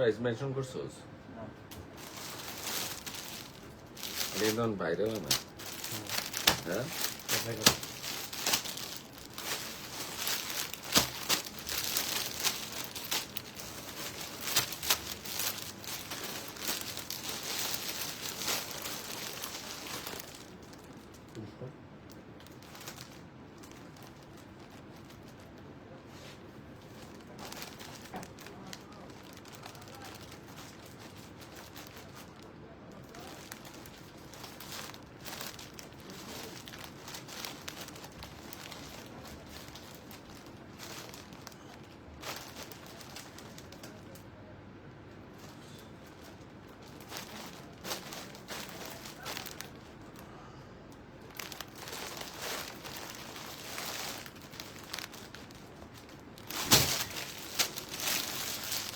Price mention করছোস রেদন viral না হ্যাঁ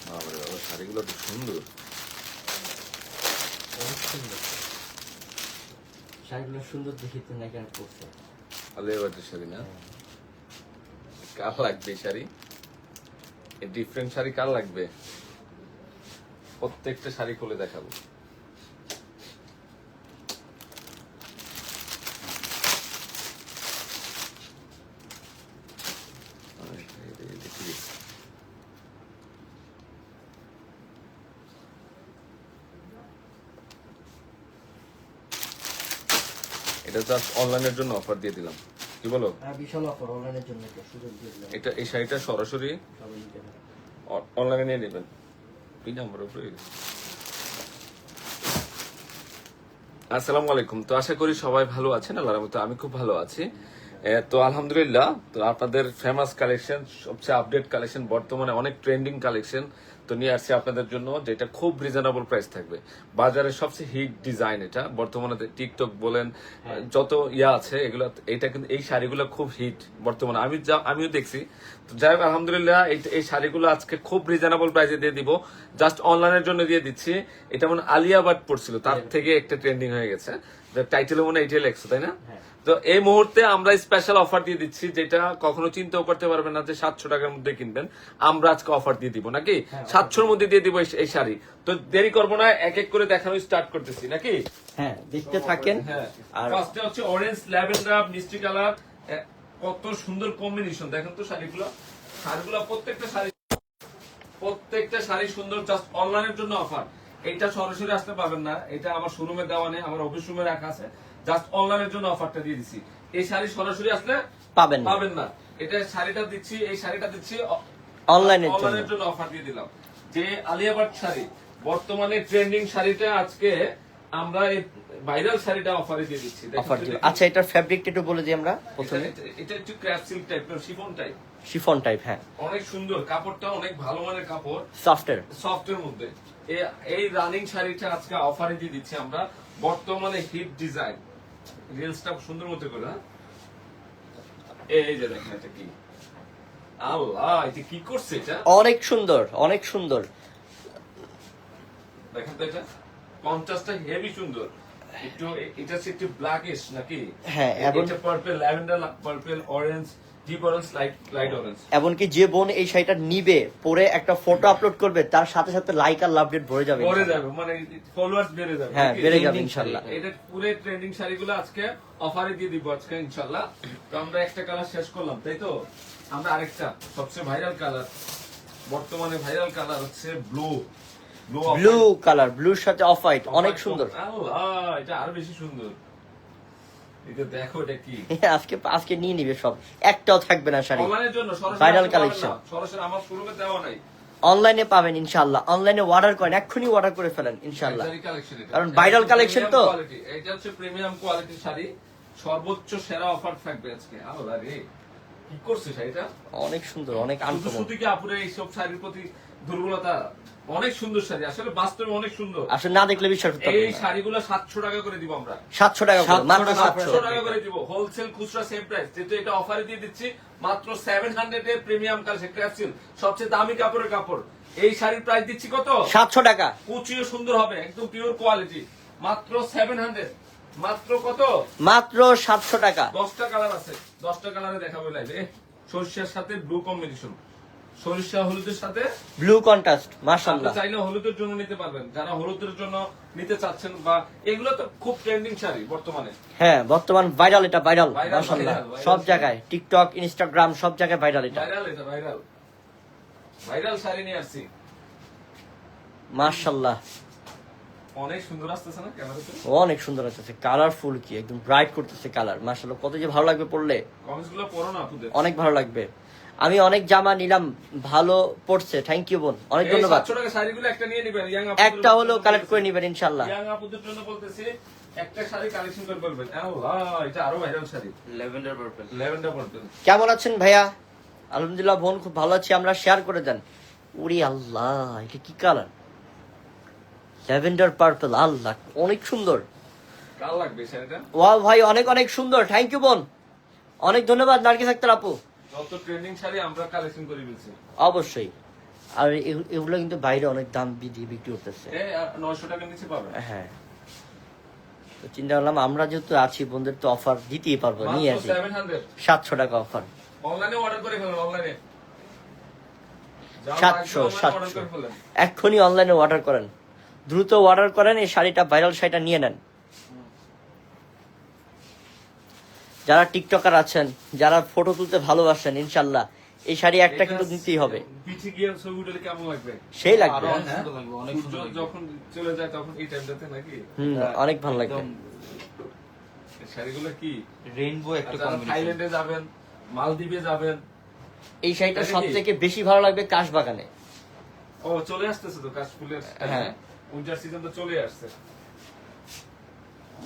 বাবারে বাবা শাড়িগুলো খুব সুন্দর অনেক সুন্দর শাড়িগুলো সুন্দর দেখিতে না আর পড়ছে আলিয়া ভাটের শাড়ি না? কার লাগবে শাড়ি? এই ডিফারেন্ট শাড়ি কার লাগবে? প্রত্যেকটা শাড়ি খুলে দেখাবো আরে, এই- এই- দেখি। এটা জাস্ট অনলাইনের জন্য অফার দিয়ে দিলাম। কি বলো? আর বিশাল অফার অনলাইনের জন্য সুযোগ দিয়ে দিলাম। এটা এই শাড়িটা সরাসরি। অনলাইনে নিয়ে নেবেন। এই নাম্বার উপরে আসসালামু আলাইকুম তো আশা করি সবাই ভালো আছেন আল্লাহর মতো আমি খুব ভালো আছি। তো আলহামদুলিল্লাহ তো আপনাদের ফেমাস কালেকশন সবচেয়ে আপডেট কালেকশন বর্তমানে অনেক ট্রেন্ডিং কালেকশন তো নিয়ে আসছি আপনাদের জন্য যেটা খুব রিজনেবল প্রাইস থাকবে। বাজারে সবচেয়ে হিট ডিজাইন এটা। বর্তমানে টিকটক বলেন যত ইয়া আছে এগুলো এটা কিন্তু এই শাড়িগুলো খুব হিট বর্তমানে। আমি যা আমিও দেখছি। তো যাই হোক আলহামদুলিল্লাহ এই- এই শাড়িগুলো আজকে খুব রিজনেবল প্রাইসে দিয়ে দিব। জাস্ট অনলাইনের জন্য দিয়ে দিচ্ছি। এটা মনে আলিয়াবাদ পড়ছিল তার থেকে একটা ট্রেন্ডিং হয়ে গেছে। টাইটেল মনে হয় এটাই লেখছো তাই না? হ্যাঁ। তো এই মুহূর্তে আমরা স্পেশাল অফার দিয়ে দিচ্ছি যেটা কখনো চিন্তাও করতে পারবেন না যে সাতশো টাকার মধ্যে কিনবেন। আমরা আজকে অফার দিয়ে দিব নাকি? সাতশোর মধ্যে দিয়ে দিব এই- এই শাড়ি। তো দেরি করব না এক এক করে দেখানো স্টার্ট করতেছি নাকি? হ্যাঁ দেখতে থাকেন। হ্যাঁ। আর ফার্স্টে হচ্ছে অরেঞ্জ ল্যাভেন্ডার মিষ্টি কালার কত সুন্দর কম্বিনেশন দেখেন তো শাড়িগুলো। শাড়িগুলো প্রত্যেকটা শাড়ি প্রত্যেকটা শাড়ি সুন্দর জাস্ট অনলাইনের জন্য অফার এইটা সরাসরি আসতে পারবেন না। এটা আমার শোরুমে দেওয়া নেই আমার অফিস রুমে রাখা আছে। জাস্ট অনলাইনের জন্য অফারটা দিয়ে দিছি। এই শাড়ি সরাসরি আসলে পাবেন পাবেন না। এটা শাড়িটা দিচ্ছি এই শাড়িটা দিচ্ছি অনলাইনের জন্য। অনলাইনের জন্য অফার দিয়ে দিলাম। যে আলিয়াবাদ শাড়ি বর্তমানে ট্রেন্ডিং শাড়িটা আজকে আমরা এই ভাইরাল শাড়িটা অফারে দিয়ে দিচ্ছি। অফার। আচ্ছা এটার ফ্যাব্রিকটা একটু বলে দিই আমরা প্রথমে। এটা- এটা- এটা একটু ক্র্যাপ সিল্ক টাইপের শিফন টাইপ শিফন টাইপ হ্যাঁ। অনেক সুন্দর। কাপড়টা অনেক ভালো মানের কাপড়। সফটের সফটের মধ্যে। এই রানিং শাড়িটা আজকে অফারে দিয়ে দিচ্ছি আমরা। বর্তমানে হিট ডিজাইন রিলসটা সুন্দর মতো করে হ্যাঁ? এই যে দেখেন এটা কি। আল্লাহ এটা কি করছে এটা? অনেক সুন্দর অনেক সুন্দর। দেখেন তো এটা। কন্ট্রাস্টটা হেভি সুন্দর। একটু এটা একটু ব্ল্যাকিশ নাকি? হ্যাঁ, এবং- এটা purple lavender purple orange deep orange light light orange এমনকি যে বোন এই শাড়িটা নিবে পরে একটা ফটো আপলোড করবে তার সাথে সাথে লাইক আর লাভ ডেট ভরে যাবে পরে যাবে মানে ফলোয়ার্স বেড়ে যাবে হ্যাঁ, বেড়ে যাবে। শাড়ি। এটা পুরো ট্রেন্ডিং শাড়িগুলো আজকে অফারে দিয়ে দিব আজকে ইনশাল্লাহ। তো আমরা একটা কালার শেষ করলাম তাই তো? আমরা আরেকটা সবচেয়ে ভাইরাল কালার বর্তমানে ভাইরাল কালার হচ্ছে ব্লু ব্লু কালার ব্লুর সাথে অফ হোয়াইট অনেক সুন্দর। আল্লাহ এটা আরও বেশি সুন্দর। দেখো এটা কি। আজকে আজকে নিয়ে নিবে সব। একটাও থাকবে না শাড়ি। অনলাইনের জন্য সরাসরি Viral আসতে পারবেন collection। না। সরাসরি আমার শোরুমে দেওয়া নাই। অনলাইনে পাবেন ইনশাল্লাহ অনলাইনে অর্ডার করেন এক্ষুনি অর্ডার করে ফেলেন ইনশাল্লাহ Luxury collection এটা। কারণ এটা viral হচ্ছে collection premium তো। এটা হচ্ছে প্রিমিয়াম কোয়ালিটির শাড়ি। সর্বোচ্চ সেরা অফার থাকবে আজকে। আল্লাহ রে কি অনেক সুন্দর অনেক শুধু আনকমন শুধু কি আপুরে এইসব শাড়ির প্রতি দুর্বলতা অনেক সুন্দর শাড়ি আসলে বাস্তবে অনেক সুন্দর। আসলে না দেখলে বিশ্বাস করতে এই শাড়িগুলো সাতশো টাকা করে দিব আমরা। সাতশো টাকা করে, মাত্র সাতশো। সাতশো টাকা করে দিব। হোলসেল খুচরা সেম প্রাইস যেহেতু এটা অফারে দিয়ে দিচ্ছি মাত্র seven hundred premium collection crepe silk সবচেয়ে দামি কাপড়ের কাপড়। এই শাড়ির প্রাইস দিচ্ছি কত? সাতশো টাকা। কুচিও সুন্দর হবে একদম পিওর কোয়ালিটি মাত্র সেভেন হান্ড্রেড মাত্র কত? মাত্র সাতশো টাকা। দশটা কালার আছে। দশটা কালারে দেখাবো লাইভে সরিষার সাথে ব্লু কম্বিনেশন সরিষা হলুদের সাথে? ব্লু কন্ট্রাস্ট আপনি মাশাল্লাহ চাইলে হলুদের জন্য নিতে পারবেন। যারা হলুদের জন্য নিতে চাচ্ছেন বা এগুলো তো খুব ট্রেন্ডিং শাড়ি বর্তমানে। হ্যাঁ বর্তমান ভাইরাল এটা ভাইরাল viral। সব জায়গায় টিকটক ইনস্টাগ্রাম সব জায়গায় ভাইরাল এটা। ভাইরাল এটা ভাইরাল ভাইরাল শাড়ি নিয়ে আসছি। মাশাল্লাহ অনেক সুন্দর আসতেছে না ক্যামেরাতে অনেক সুন্দর আছে কালারফুল কি একদম ব্রাইট করতেছে কালার মাশাল্লাহ কত যে ভালো লাগবে পড়লে। কমেন্টসগুলো পড়ো না আপুদের। অনেক ভালো লাগবে। আমি অনেক জামা নিলাম ভালো পড়ছে থ্যাংক ইউ বোন অনেক ধন্যবাদ। একটা নিয়ে নিবেন একটা হলো কালেক্ট করে নিবেন ইনশাল্লাহ। ইয়াং আপুদের জন্য বলতেছি একটা শাড়ি কালেকশন করে বলবেন। এটা আরও viral sari. Lavender purple lavender purple কেমন আছেন ভাইয়া? আলহামদুলিল্লাহ বোন খুব ভালো আছি আমরা শেয়ার করে দেন। উরি আল্লাহ এটা কি কালার ল্যাভেন্ডার পার্পল আল্লাহ অনেক সুন্দর। কাল লাগবে শাড়িটা? ওয়াও ভাই অনেক অনেক সুন্দর। থ্যাংক ইউ বোন। অনেক ধন্যবাদ নার্গিস আক্তার আপু। যত ট্রেন্ডিং শাড়ি আমরা কালেকশন করে ফেলছি। অবশ্যই। আর এগুলো কিন্তু বাইরে অনেক দাম দিয়ে বিক্রি করতেছে। নয়শো টাকার নিচে পাবেন হ্যাঁ। তো চিন্তা করলাম আমরা যেহেতু আছি বোনদের তো অফার দিতেই পারব নিয়ে আসি। সাতশো টাকা অফার অনলাইনে অর্ডার করে ফেলেন অনলাইনে সাতশো সাতশো। এক্ষুনি অনলাইনে অর্ডার করেন। দ্রুত অর্ডার করেন এই শাড়িটা ভাইরাল শাড়িটা নিয়ে নেন। যারা টিকটকার আছেন যারা ফটো তুলতে ভালোবাসেন ইনশাল্লাহ এই শাড়ি একটা কিন্তু নিতেই হবে। সেই লাগবে। লাগবে অনেক সূর্য সুন্দর লাগবে। যখন চলে যায় তখন এই টাইমটাতে নাকি? হুম অনেক ভালো লাগবে। শাড়িগুলো কি? রেইনবো একটা থাইল্যান্ডে যাবেন মালদ্বীপে যাবেন। এই শাড়িটা এটা সব থেকে বেশি ভালো লাগবে কাশবাগানে। ও চলে আসতেছে তো কাশফুলের হ্যাঁ। উইন্টার সিজন তো চলে আসছে।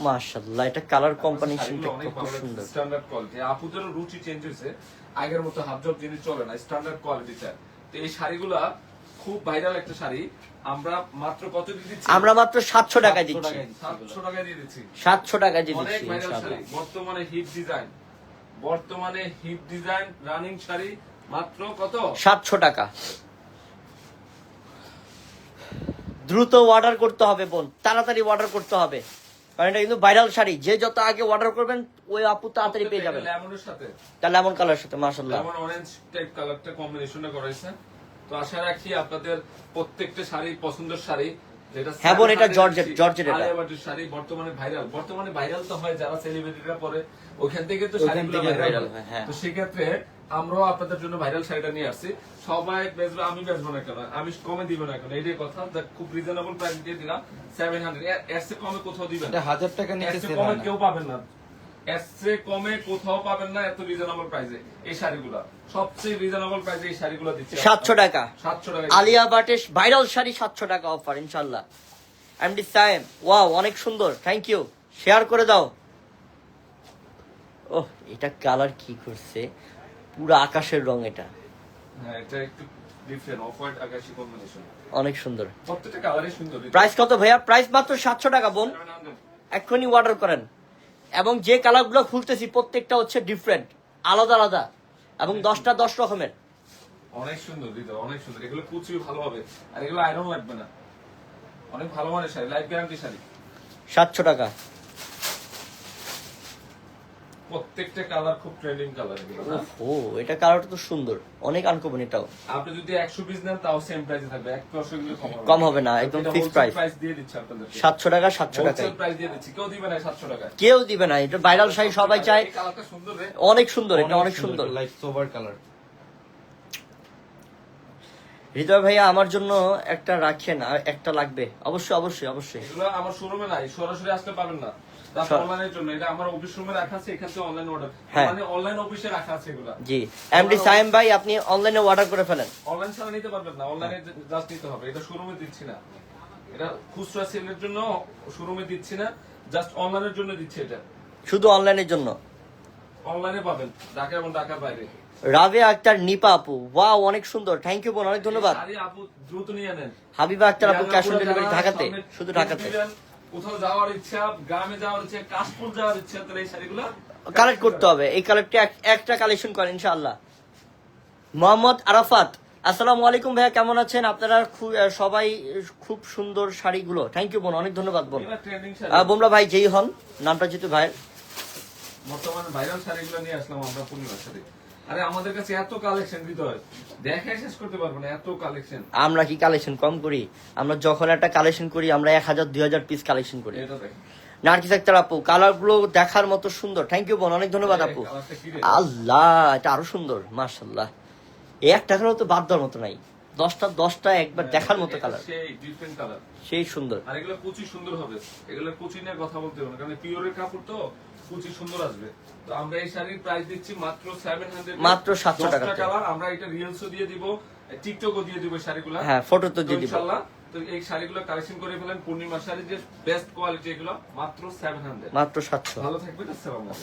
মাশাল্লাহ এটা কালার কম্বিনেশনটা খুব সুন্দর। স্ট্যান্ডার্ড কোয়ালিটি আপুদেরও রুচি চেঞ্জ হয়েছে। আগের মতো হাফ জব জিনিস চলে না স্ট্যান্ডার্ড কোয়ালিটিটা তো এই শাড়িগুলা খুব ভাইরাল একটা শাড়ি। আমরা মাত্র কত দিয়ে দিচ্ছি? আমরা মাত্র সাতশো টাকায় দিচ্ছি। টাকায় দিচ্ছি। সাতশো টাকা দিয়ে দিচ্ছি। সাতশো টাকায় দিয়ে দিচ্ছি শাড়ি। বর্তমানে হিট ডিজাইন বর্তমানে হিট ডিজাইন রানিং শাড়ি মাত্র কত? সাতশো টাকা। দ্রুত অর্ডার করতে হবে বোন তাড়াতাড়ি অর্ডার করতে হবে। কারণ এটা কিন্তু ভাইরাল শাড়ি। যে যত আগে অর্ডার করবেন ওই আপু তাড়াতাড়ি পেয়ে যাবেন। লেমনের সাথে। তাহলে এমন কালার সাথে মাসাল্লাহ লেমন অরেঞ্জ টাইপ কালারটা তো আশা রাখি আপনাদের প্রত্যেকটা শাড়ি পছন্দের শাড়ি যেটা হ্যাঁ বোন, এটা 700 জর্জেট, জর্জেট এটা। শাড়ি বর্তমানে ভাইরাল বর্তমানে ভাইরাল তো হয় যারা সেলিব্রিটিরা পরে ওখান থেকে তো শাড়িগুলো ভাইরাল হয়, হ্যাঁ। তো সেক্ষেত্রে আমরাও আপনাদের জন্য ভাইরাল শাড়িটা নিয়ে আসছি। সবাই বেচবে আমি বেচবো না কেন? আমি কমে দিব না কেন? এইটাই কথা। খুব রিজনেবল প্রাইস দিয়ে দিলাম সেভেন হান্ড্রেড এর চেয়ে কমে কোথাও দিবেন হাজার টাকা কমে কেউ পাবেন না। এর চেয়ে কমে কোথাও পাবেন না এত রিজনেবল প্রাইসে এই শাড়িগুলো। সবচেয়ে রিজনেবল প্রাইসে এই শাড়িগুলো দিচ্ছি সাতশো টাকা। সাতশো টাকা। আলিয়া বাটের ভাইরাল শাড়ি সাতশো টাকা অফার ইনশাল্লাহ। এমডি সাইম ওয়াও অনেক সুন্দর। থ্যাংক ইউ শেয়ার করে দাও। ওহ এটা কালার কি করছে? পুরো আকাশের রং এটা। হ্যাঁ অনেক সুন্দর। সুন্দর। প্রাইস কত ভাইয়া? প্রাইস মাত্র সাতশো টাকা বোন। 700 এক্ষুনি অর্ডার করেন। এবং যে কালারগুলো খুলতেছি প্রত্যেকটা হচ্ছে ডিফারেন্ট আলাদা আলাদা। এবং দশটা দশ রকমের। অনেক সুন্দর দিদি অনেক সুন্দর। এগুলো কুচিও ভালো হবে আর এগুলো আয়রন লাগবে না অনেক ভালো মানের শাড়ি লাইফ গ্যারান্টি শাড়ি। সাতশো টাকা। প্রত্যেকটা কালার খুব ট্রেন্ডিং কালার ও এটা কালারটা তো সুন্দর। অনেক আনকমন এটাও। আপনি যদি একশো পিস নেন তাও সেম প্রাইসে থাকবে। এক দশ কম হবে। কম হবে না, একদম fixed price। প্রাইস দিয়ে দিচ্ছে আপনাদের সাতশো টাকা সাতশো টাকায়। হোলসেল প্রাইস দিয়ে দিচ্ছি। কেউ দিবে না সাতশো টাকা কেউ দিবে না এটা ভাইরাল শাড়ি সবাই চায়। কালারটা সুন্দর রে। অনেক সুন্দর এটা অনেক সুন্দর লাইট সোবার কালার হৃদয় ভাইয়া আমার জন্য একটা রাখেন আর একটা লাগবে। অবশ্যই অবশ্যই অবশ্যই। এগুলো আমার শোরুমে নাই সরাসরি আসতে পারবেন না। হ্যাঁ। মানে অনলাইন অফিসে রাখা আছে এগুলো। জি। এমডি সাইম ভাই আপনি অনলাইনে অর্ডার করে ফেলেন। অনলাইন ছাড়া নিতে পারবেন না অনলাইনে জাস্ট নিতে হবে। এটা শোরুমে দিচ্ছি না। এটা খুচরা সেলের জন্য শোরুমে দিচ্ছি না জাস্ট অনলাইনের জন্য দিচ্ছি এটা। শুধু অনলাইনের জন্য? অনলাইনে পাবেন ঢাকা এবং ঢাকার বাইরে। রাবে আক্তার নিপা আপু। ওয়াও অনেক সুন্দর। থ্যাংক ইউ বোন। অনেক ধন্যবাদ। আপু দ্রুত নিয়ে নেন। হাবিবা আক্তার আপু ক্যাশ অন ডেলিভারি ঢাকাতে। শুধু ঢাকাতে। কোথাও যাওয়ার ইচ্ছা গ্রামে যাওয়ার ইচ্ছা কাশপুর যাওয়ার ইচ্ছা তাহলে এই শাড়িগুলো কালেক্ট করতে হবে। এই কালেক্টটা একটা কালেকশন করেন ইনশাআল্লাহ। মোহাম্মদ আরাফাত আসসালামু আলাইকুম ভাইয়া কেমন আছেন? আপনারা খুব সবাই খুব সুন্দর শাড়িগুলো। থ্যাংক ইউ বোন অনেক ধন্যবাদ বোন। বোমরা ভাই যেই হন নামটা যেহেতু ভাইয়ের। বর্তমানে ভাইরাল শাড়িগুলো নিয়ে আসলাম আমরা পূর্ণিমার শাড়ি। আরে আমাদের কাছে এত কালেকশন হৃদয়। দেখে শেষ করতে পারব না এত কালেকশন আমরা কি কালেকশন কম করি? আমরা যখন একটা কালেকশন করি আমরা এক হাজার দুই হাজার পিস কালেকশন করি। নার্কিস নার্গিস আক্তার আপু কালারগুলো দেখার মতো সুন্দর। থ্যাংক ইউ বোন অনেক ধন্যবাদ আপু? আল্লাহ এটা আরও সুন্দর মার্শাল্লাহ এই একটা কালার তো বাদ দেওয়ার মতো নাই। দশটা দশটা একবার দেখার মতো কালার সেই ডিফারেন্ট কালার সেই সুন্দর। আর এগুলো কুচি সুন্দর হবে। এগুলো কুচি নিয়ে কথা বলতে হবে কারণ পিওরের কাপড় তো কুচি সুন্দর আসবে। তো আমরা এই শাড়ির প্রাইস দিচ্ছি মাত্র সেভেন হান্ড্রেড মাত্র 700 টাকাতে। কালার আমরা এটা রিলসও দিয়ে দিব টিকটকও দিয়ে দিব এই শাড়িগুলো। হ্যাঁ, photo তো দিয়ে দিব। ইনশাআল্লাহ তো এই শাড়িগুলো কালেকশন করে ফেলেন। পূর্ণিমা শাড়ি যে বেস্ট কোয়ালিটি এগুলো মাত্র সেভেন হান্ড্রেড মাত্র সাতশো। ভালো থাকবেন আসসালামু আলাইকুম।